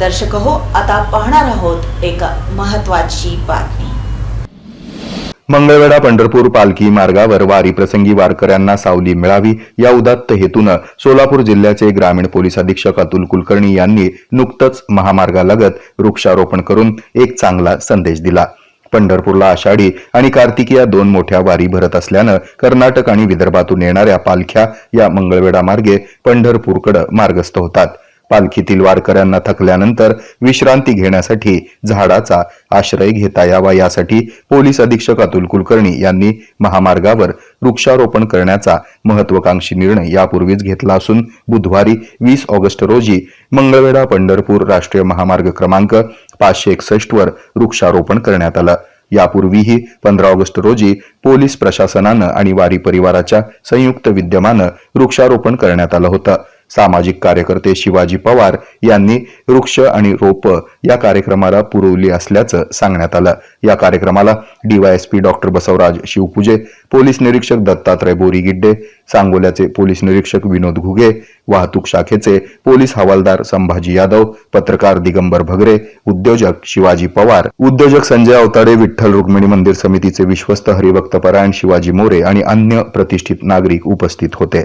दर्शक हो आता पाहणार आहोत एक महत्वाची बातमी. मंगळवेढा पंढरपूर पालखी मार्गावर वारी प्रसंगी वारकऱ्यांना सावली मिळावी या उदात्त हेतूनं सोलापूर जिल्ह्याचे ग्रामीण पोलीस अधीक्षक अतुल कुलकर्णी यांनी नुकतंच महामार्गालगत वृक्षारोपण करून एक चांगला संदेश दिला. पंढरपूरला आषाढी आणि कार्तिकी या दोन मोठ्या वारी भरत असल्यानं कर्नाटक आणि विदर्भातून येणाऱ्या पालख्या या मंगळवेढा मार्गे पंढरपूरकडे मार्गस्थ होतात. पालखीतील वारकऱ्यांना थकल्यानंतर विश्रांती घेण्यासाठी झाडाचा आश्रय घेता यावा. यासाठी पोलीस अधीक्षक अतुल कुलकर्णी यांनी महामार्गावर वृक्षारोपण करण्याचा महत्वाकांक्षी निर्णय यापूर्वीच घेतला असून बुधवारी वीस ऑगस्ट रोजी मंगळवेढा पंढरपूर राष्ट्रीय महामार्ग क्रमांक पाचशे एकसष्ट वर वृक्षारोपण करण्यात आलं. यापूर्वीही पंधरा ऑगस्ट रोजी पोलीस प्रशासनानं आणि वारी परिवाराच्या संयुक्त विद्यमानं वृक्षारोपण करण्यात आलं होतं. सामाजिक कार्यकर्ते शिवाजी पवार यांनी वृक्ष आणि रोप या कार्यक्रमाला पुरवली असल्याचं सांगण्यात आलं. या कार्यक्रमाला DYSP doctor Basavraj Shivpuje police निरीक्षक दत्तात्रय बोरीगिड्डे सांगोल्याचे पोलीस निरीक्षक विनोद घुगे वाहतूक शाखेचे पोलीस हवालदार संभाजी यादव पत्रकार दिगंबर भगरे उद्योजक शिवाजी पवार उद्योजक संजय अवताडे विठ्ठल रुक्मिणी मंदिर समितीचे विश्वस्त हरिभक्तपरायण शिवाजी मोरे आणि अन्य प्रतिष्ठित नागरिक उपस्थित होते.